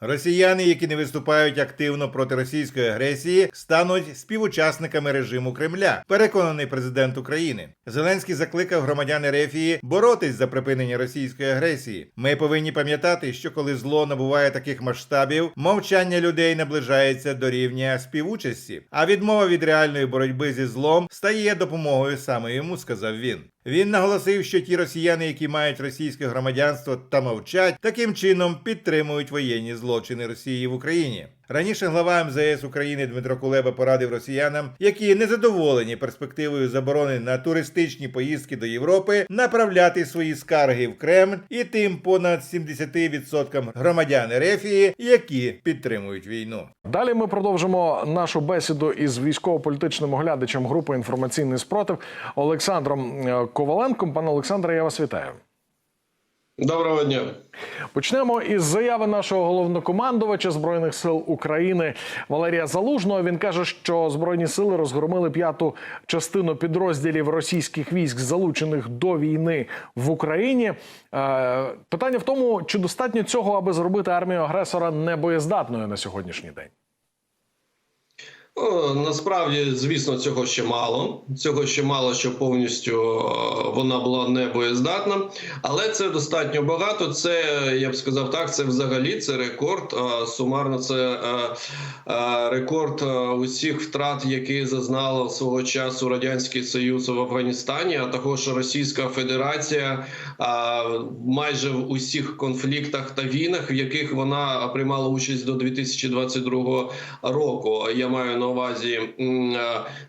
Росіяни, які не виступають активно проти російської агресії, стануть співучасниками режиму Кремля, переконаний президент України. Зеленський закликав громадян Ерефії боротись за припинення російської агресії. Ми повинні пам'ятати, що коли зло набуває таких масштабів, мовчання людей наближається до рівня співучасті, а відмова від реальної боротьби зі злом стає допомогою саме йому, сказав він. Він наголосив, що ті росіяни, які мають російське громадянство та мовчать, таким чином підтримують воєнні злочини Росії в Україні. Раніше глава МЗС України Дмитро Кулеба порадив росіянам, які не задоволені перспективою заборони на туристичні поїздки до Європи, направляти свої скарги в Кремль і тим понад 70% громадян Ерефії, які підтримують війну. Далі ми продовжимо нашу бесіду із військово-політичним оглядачем групи інформаційний спротив Олександром е, Коваленком. Пане Олександре, я вас вітаю. Доброго дня. Почнемо із заяви нашого головнокомандувача збройних сил України Валерія Залужного. Він каже, що збройні сили розгромили п'яту частину підрозділів російських військ, залучених до війни в Україні. Е, Питання в тому, чи достатньо цього, аби зробити армію агресора небоєздатною на сьогоднішній день. Насправді, звісно, цього ще мало. Цього ще мало, щоб повністю вона була не боєздатна. Але це достатньо багато. Це я б сказав так. Це взагалі це рекорд. Сумарно, це е, е, рекорд е, усіх втрат, які зазнало свого часу радянський союз в Афганістані, а також Російська Федерація майже в усіх конфліктах та війнах, в яких вона приймала участь до 2022 року. Я маю на увазі е,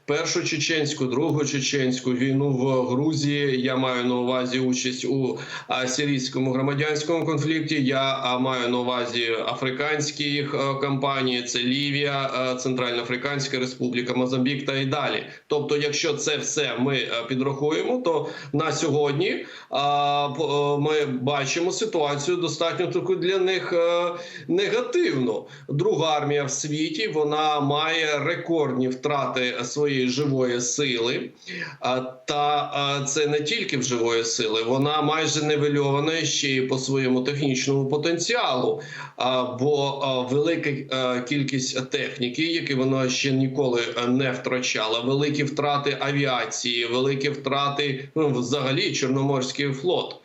першу чеченську, другу чеченську війну в Грузії. Я маю на увазі участь у а, сирійському громадянському конфлікті. Я маю на увазі африканські е, кампанії. Це Лівія, е, Центральна Африканська Республіка, Мозамбік та і далі. Тобто, якщо це все ми е, підрахуємо, то на сьогодні е, ми бачимо ситуацію достатньо таку для них е, негативну. Друга армія в світі вона має рекордні втрати своєї живої сили, та це не тільки в живої сили, вона майже нивельована ще й по своєму технічному потенціалу. Бо велика е, кількість техніки, які вона ще ніколи не втрачала, великі втрати авіації, великі втрати ну, взагалі Чорноморський флот.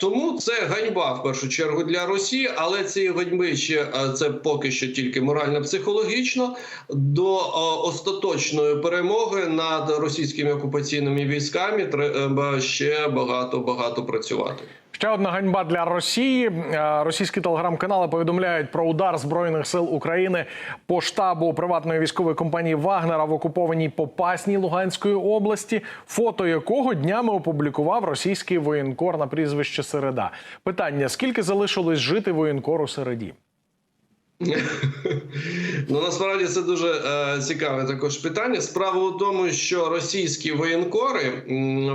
Тому це ганьба в першу чергу для Росії, але цієї ганьби ще це поки що тільки морально-психологічно. До е, остаточної перемоги над російськими окупаційними військами треба ще багато багато працювати. Ще одна ганьба для Росії. Е, Російські телеграм-канали повідомляють про удар збройних сил України по штабу приватної військової компанії Вагнера в окупованій Попасній Луганської області, фото якого днями опублікував російський воєнкор на прізвище Середа. Питання: скільки залишилось жити воєнкору Середі? Ну насправді це дуже е, цікаве також питання. Справа у тому, що російські воєнкори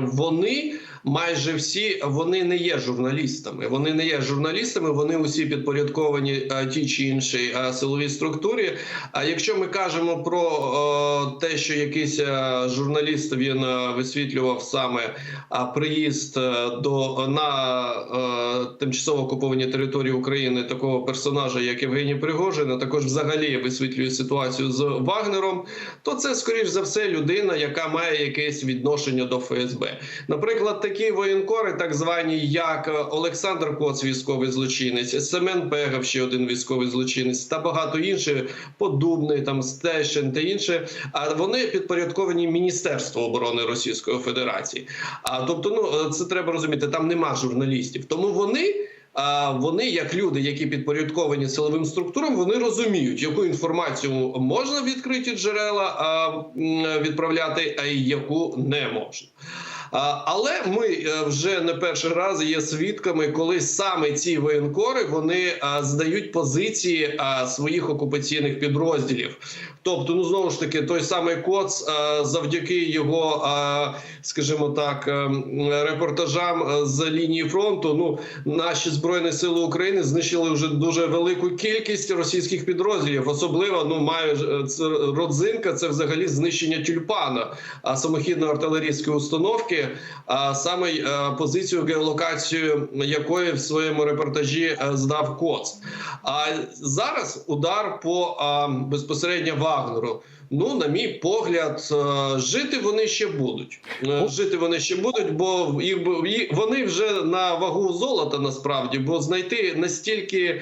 вони майже всі вони не є журналістами. Вони не є журналістами, вони усі підпорядковані е, тій чи іншій е, силовій структурі. А якщо ми кажемо про е, те, що якийсь журналіст він висвітлював саме приїзд до на тимчасово окуповані території України такого персонажа, як Євгеній Пригожин, а також взагалі висвітлює ситуацію з Вагнером, то це скоріш за все людина, яка має якесь відношення до ФСБ. Наприклад, такі воєнкори, так звані, як Олександр Коц, військовий злочинець, Семен Пегав, ще один військовий злочинець, та багато інших, Подубний, там Стещин та інше. А вони підпорядковані Міністерству оборони Російської Федерації. А тобто, ну це треба розуміти, там нема журналістів, тому вони. А вони, як люди, які підпорядковані силовим структурам, вони розуміють, яку інформацію можна відкриті джерела відправляти, а яку не можна. Але ми е, вже не перший раз є свідками, коли саме ці воєнкори вони здають позиції своїх окупаційних підрозділів. Тобто, ну знову ж таки, той самий Коц завдяки його, скажімо так, ем, репортажам е, з лінії фронту. Ну наші збройні сили України знищили вже дуже велику кількість російських підрозділів. Особливо ну має е, родзинка. Це взагалі знищення тюльпана, самохідної артилерійської установки а, саме е, позицію геолокацію, якої в своєму репортажі е, здав КОЦ. А зараз удар по а, безпосередньо Вагнеру. Ну, на мій погляд, е, жити вони ще будуть. Е, Жити вони ще будуть, бо їх вони вже на вагу золота насправді, бо знайти настільки е,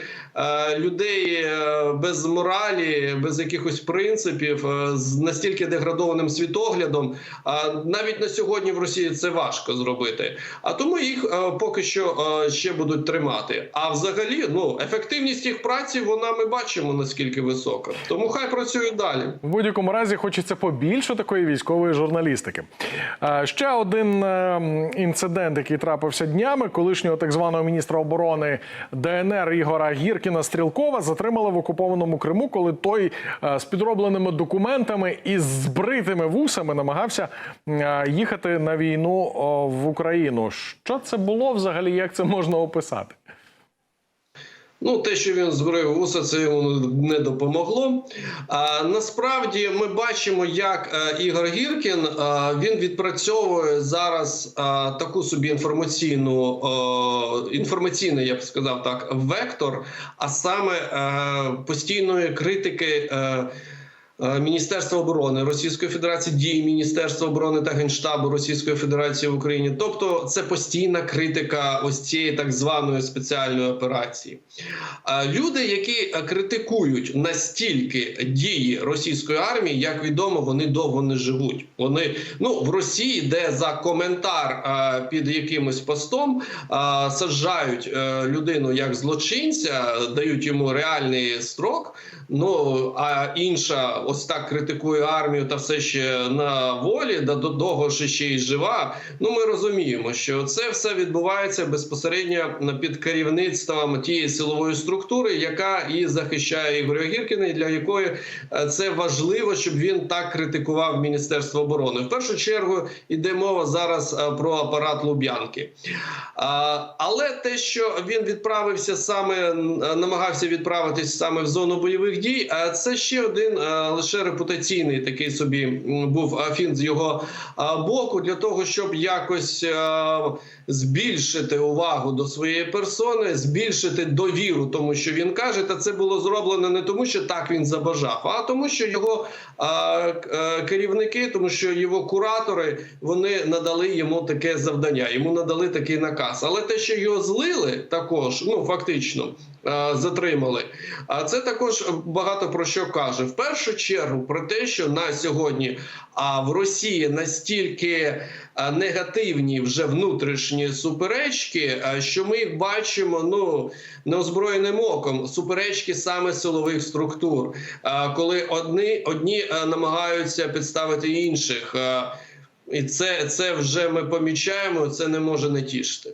людей е, без моралі, без якихось принципів, е, з настільки деградованим світоглядом, а навіть на сьогодні в Росії це важко зробити. А тому їх е, поки що е, ще будуть тримати. А взагалі, ну ефективність їх праці, вона ми бачимо наскільки висока. Тому хай працюють далі. В будь-якому разі хочеться побільше такої військової журналістики. Е, Ще один е, інцидент, який трапився днями, колишнього так званого міністра оборони ДНР Ігора Гіркіна Стрілкова затримали в окупованому Криму, коли той е, з підробленими документами і з збритими вусами намагався е, їхати на війну в Україну. Що це було взагалі? Як це можна описати? Ну, те, що він збрив вуса, це йому не допомогло. А насправді ми бачимо, як е, Ігор Гіркін е, він відпрацьовує зараз е, таку собі інформаційну інформаційний, я б сказав так, вектор, а саме постійної критики. Е, е, Міністерства оборони Російської Федерації дії Міністерства оборони та Генштабу Російської Федерації в Україні. Тобто, це постійна критика ось цієї так званої спеціальної операції. А Люди, які е, критикують настільки дії російської армії, як відомо, вони довго не живуть. Вони ну в Росії, де за коментар е, під якимось постом е, саджають е, людину як злочинця, дають йому реальний строк. Ну а інша ось так критикує армію та все ще на волі, да до того що ще й жива. Ну ми розуміємо, що це все відбувається безпосередньо під керівництвом тієї силової структури, яка і захищає Ігоря Гіркіна, і для якої е, це важливо, щоб він так критикував Міністерство оборони. В першу чергу йде мова зараз е, про апарат Луб'янки. Але те, що він відправився саме, намагався відправитись саме в зону бойових дій, а це ще один е, лише репутаційний такий собі був афін з його боку для того, щоб якось е, збільшити увагу до своєї персони, збільшити довіру тому, що він каже. Та це було зроблено не тому, що так він забажав, а тому, що його е, керівники, тому що його куратори вони надали йому таке завдання, йому надали такий наказ. Але те, що його злили, також ну фактично е, затримали. А це також багато про що каже. В першу чергу про те, що на сьогодні а в Росії настільки негативні вже внутрішні суперечки, що ми їх бачимо ну неозброєним оком. Суперечки саме силових структур, коли одні, одні намагаються підставити інших. І це, це вже ми помічаємо. Це не може не тішити.